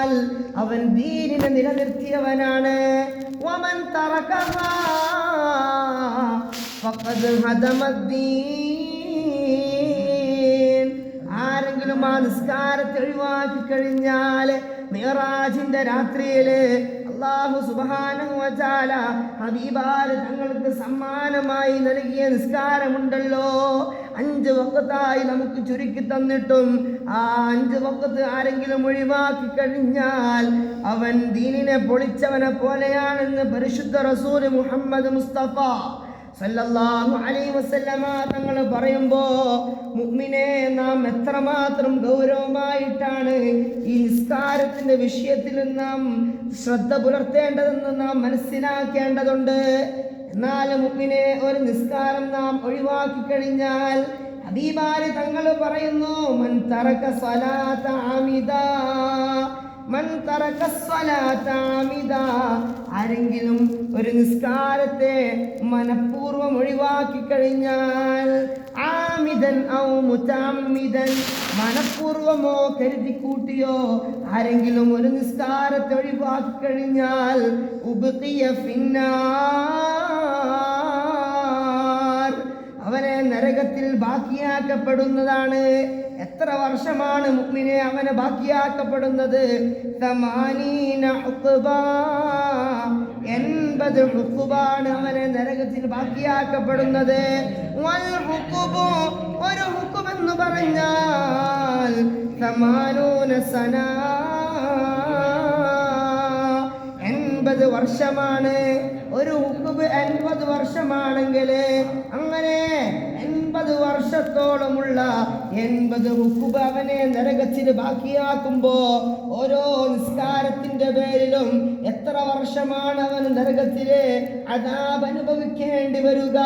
കഴിഞ്ഞാൽ അവൻ ദീനിനെ നിലനിർത്തിയവനാണ്. വമൻ ആരെങ്കിലും ആ നിസ്കാരത്തെ ഒഴിവാക്കി കഴിഞ്ഞാൽ മിറാജിന്റെ രാത്രിയിൽ അള്ളാഹു സുബാനം വച്ചാല ഹബീബാൽ തങ്ങൾക്ക് സമ്മാനമായി നൽകിയ നിസ്കാരമുണ്ടല്ലോ. അഞ്ച് വക്കത്തായി നമുക്ക് ചുരുക്കി തന്നിട്ടും ആ അഞ്ച് വക്കത്ത് ആരെങ്കിലും ഒഴിവാക്കി കഴിഞ്ഞാൽ അവൻ ദീനിനെ പൊളിച്ചവനെ പോലെയാണെന്ന് പരിശുദ്ധ റസൂൽ മുഹമ്മദ് മുസ്തഫ സല്ലല്ലാഹു അലൈഹി വസല്ലമ തങ്ങൾ പറയുമ്പോ മുഅ്മിനെ നാം എത്രമാത്രം ഗൗരവമായിട്ടാണ് ഈ നിസ്കാരത്തിന്റെ വിഷയത്തിൽ നാം ശ്രദ്ധ പുലർത്തേണ്ടതെന്ന് നാം മനസ്സിലാക്കേണ്ടതുണ്ട്. എന്നാൽ മുപ്പിനെ ഒരു നിസ്കാരം നാം ഒഴിവാക്കി കഴിഞ്ഞാൽ അബീബാൽ തങ്ങൾ പറയുന്നു മൻ തറക സ്വലാത്ത ആമിദാ മൻ തറക സ്വലാത്ത ആമിദാ. ആരെങ്കിലും ഒരു നിസ്കാരത്തെ മനഃപൂർവം ഒഴിവാക്കി കഴിഞ്ഞാൽ ആമിദൻ ഔ മുതാമിതൻ മനഃപൂർവമോ കരുതി കൂട്ടിയോ. ആരെങ്കിലും ഒരു നിസ്കാരത്തെ ഒഴിവാക്കി കഴിഞ്ഞാൽ ഉബ്ഖിയ ഫിന്നാർ. നരകത്തിൽ ബാക്കിയാക്കപ്പെടുന്നതാണ്. എത്ര വർഷമാണ് മുഗ്മിനെ അവന് ബാക്കിയാക്കപ്പെടുന്നത്. എൺപത് ഹുക്കുബാണ് അവനെ നരകത്തിൽ ബാക്കിയാക്കപ്പെടുന്നത്. ഒരു ഹുക്കുമെന്ന് പറഞ്ഞാൽ സനാ. എൺപത് വർഷമാണ്. ഒരു ഹുക്കുബ് എൺപത് വർഷമാണെങ്കിൽ അങ്ങനെ വർഷത്തോളമുള്ള എൺപത് ഹുക്കുബ് അവനെ നരകത്തിൽ ബാക്കിയാക്കുമ്പോ ഓരോ നിസ്കാരത്തിന്റെ പേരിലും എത്ര വർഷമാണ് അവൻ നരകത്തിലെ അതാപനുഭവിക്കേണ്ടി വരിക?